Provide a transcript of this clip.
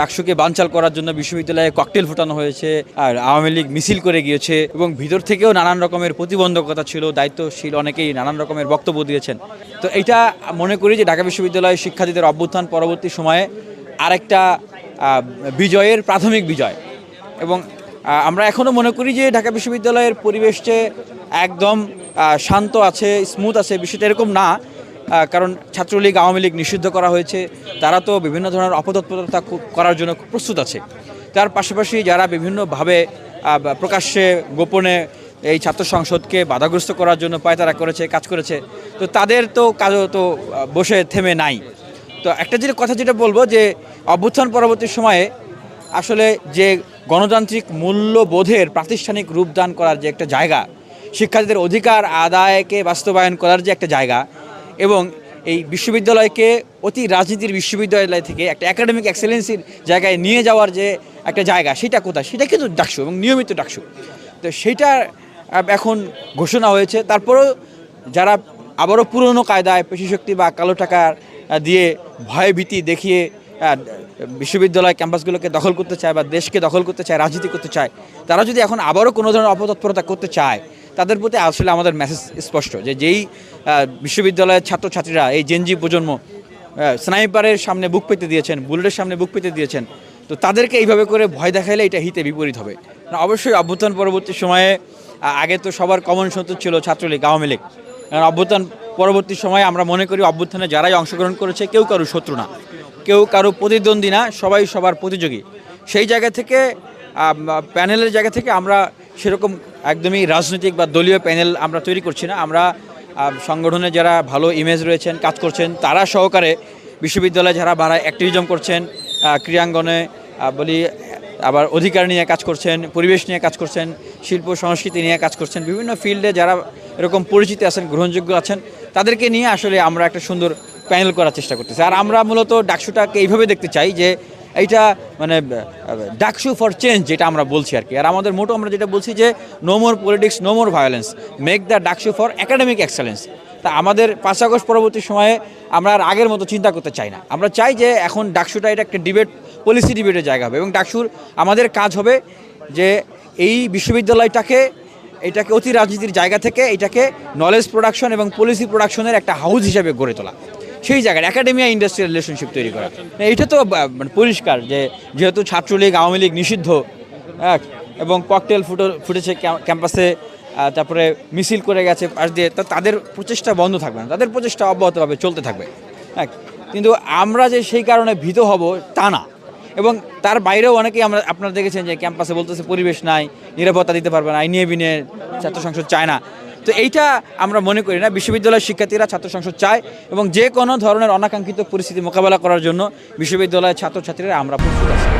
ডাকসুকে বানচাল করার জন্য বিশ্ববিদ্যালয়ে ককটেল ফুটানো হয়েছে আর আওয়ামী লীগ মিছিল করে গিয়েছে এবং ভিতর থেকেও নানান রকমের প্রতিবন্ধকতা ছিল, দায়িত্বশীল অনেকেই নানান রকমের বক্তব্য দিয়েছেন। তো এটা মনে করি যে ঢাকা বিশ্ববিদ্যালয়ের শিক্ষার্থীদের অভ্যুত্থান পরবর্তী সময়ে আরেকটা বিজয়ের প্রাথমিক বিজয়। এবং আমরা এখনও মনে করি যে ঢাকা বিশ্ববিদ্যালয়ের পরিবেশ একদম শান্ত আছে স্মুথ আছে, বিষয়টা এরকম না। কারণ ছাত্রলীগ আওয়ামী লীগ নিষিদ্ধ করা হয়েছে। তারা তো বিভিন্ন ধরনের অপতৎপরতা করার জন্য প্রস্তুত আছে। তার পাশাপাশি যারা বিভিন্নভাবে প্রকাশ্যে গোপনে এই ছাত্র সংসদকে বাধাগ্রস্ত করার জন্য পায়তারা করেছে, কাজ করেছে। তো তাদের তো কাজও তো বসে থেমে নাই। তো একটা যেটা কথা যেটা বলব যে, অভ্যুত্থান পরবর্তী সময়ে আসলে যে গণতান্ত্রিক মূল্যবোধের প্রাতিষ্ঠানিক রূপদান করার যে একটা জায়গা, শিক্ষার্থীদের অধিকার আদায়কে বাস্তবায়ন করার যে একটা জায়গা এবং এই বিশ্ববিদ্যালয়কে অতি রাজনীতির বিশ্ববিদ্যালয় থেকে একটা একাডেমিক এক্সেলেন্সির জায়গায় নিয়ে যাওয়ার যে একটা জায়গা সেটা কোথায়? সেটা কিন্তু ডাকসু এবং নিয়মিত ডাকসু। তো সেইটা এখন ঘোষণা হয়েছে। তারপরেও যারা আবারও পুরনো কায়দায় পেশিশক্তি বা কালো টাকা আহ, দিয়ে ভয় ভীতি দেখিয়ে বিশ্ববিদ্যালয় ক্যাম্পাসগুলোকে দখল করতে চায় বা দেশকে দখল করতে চায় রাজনীতি করতে চায় তারা যদি এখন আবারও কোনো ধরনের অপতৎপরতা করতে চায় তাদের প্রতি আসলে আমাদের মেসেজ স্পষ্ট যে যেই বিশ্ববিদ্যালয়ের ছাত্রছাত্রীরা এই জেনজি প্রজন্ম স্নাইপারের সামনে বুক পেতে দিয়েছেন বুলেটের সামনে বুক পেতে দিয়েছেন তো তাদেরকে এইভাবে করে ভয় দেখাইলে এটা হিতে বিপরীত হবে। না, অবশ্যই অভ্যুত্থান পরবর্তী সময়ে আগে তো সবার কমন শত্রু ছিল ছাত্রলীগ আওয়ামী লীগ। কারণ অভ্যুত্থান পরবর্তী সময়ে আমরা মনে করি অভ্যুত্থানে যারাই অংশগ্রহণ করেছে কেউ কারও শত্রু না কেউ কারও প্রতিদ্বন্দ্বী না সবাই সবার প্রতিযোগী। সেই জায়গা থেকে প্যানেলের জায়গা থেকে আমরা সেরকম একদমই রাজনৈতিক বা দলীয় প্যানেল আমরা তৈরি করছি না। আমরা সংগঠনে যারা ভালো ইমেজ রয়েছেন, কাজ করছেন, তারা সহকারে বিশ্ববিদ্যালয়ে যারা বাড়া অ্যাক্টিভিজম করছেন ক্রীড়াঙ্গনে বলি, আবার অধিকার নিয়ে কাজ করছেন, পরিবেশ নিয়ে কাজ করছেন, শিল্প, সংস্কৃতি নিয়ে কাজ করছেন, বিভিন্ন ফিল্ডে যারা এরকম পরিচিত আছেন, গ্রহণযোগ্য আছেন, তাদেরকে নিয়ে আসলে আমরা একটা সুন্দর প্যানেল করার চেষ্টা করতেছি। আর আমরা মূলত ডাকসুটাকে এইভাবে দেখতে চাই যে এইটা মানে ডাকসু ফর চেঞ্জ যেটা আমরা বলছি আর কি। আর আমাদের মোটো আমরা যেটা বলছি যে no more politics no more violence make the DUCSU for academic excellence তা আমাদের পাঁচ আগস্ট পরবর্তী সময়ে আমরা আর আগের মতো চিন্তা করতে চাই না। আমরা চাই যে এখন ডাকসুটা এটা একটা ডিবেট পলিসি ডিবেটের জায়গা হবে এবং ডাকসুর আমাদের কাজ হবে যে এই বিশ্ববিদ্যালয়টাকে, এটাকে অতি রাজনীতির জায়গা থেকে, এটাকে নলেজ প্রোডাকশন এবং পলিসি প্রোডাকশনের একটা হাউস হিসেবে গড়ে তোলা। সেই জায়গায় একাডেমিয়া ইন্ডাস্ট্রিয়াল রিলেশনশিপ তৈরি করা। এটা তো মানে পরিষ্কার যে যেহেতু ছাত্রলীগ আওয়ামী লীগ নিষিদ্ধ হ্যাঁ, এবং ককটেল ফুটো ফুটেছে ক্যাম্পাসে তারপরে মিছিল করে গেছে পাশ দিয়ে তো তাদের প্রচেষ্টা বন্ধ থাকবে না তাদের প্রচেষ্টা অব্যাহতভাবে চলতে থাকবে হ্যাঁ কিন্তু আমরা যে সেই কারণে ভীত হব তা না এবং তার বাইরেও অনেকেই আমরা আপনারা দেখেছেন যে ক্যাম্পাসে বলতেছে পরিবেশ নাই নিরাপত্তা দিতে পারবে না আইনিয়ে বিনে ছাত্র সংসদ চায় না তো এইটা আমরা মনে করি না। বিশ্ববিদ্যালয়ের শিক্ষার্থীরা ছাত্র সংসদ চায় এবং যে কোনো ধরনের অনাকাঙ্ক্ষিত পরিস্থিতি মোকাবেলা করার জন্য বিশ্ববিদ্যালয়ের ছাত্রছাত্রীরা আমরা প্রস্তুত আছি।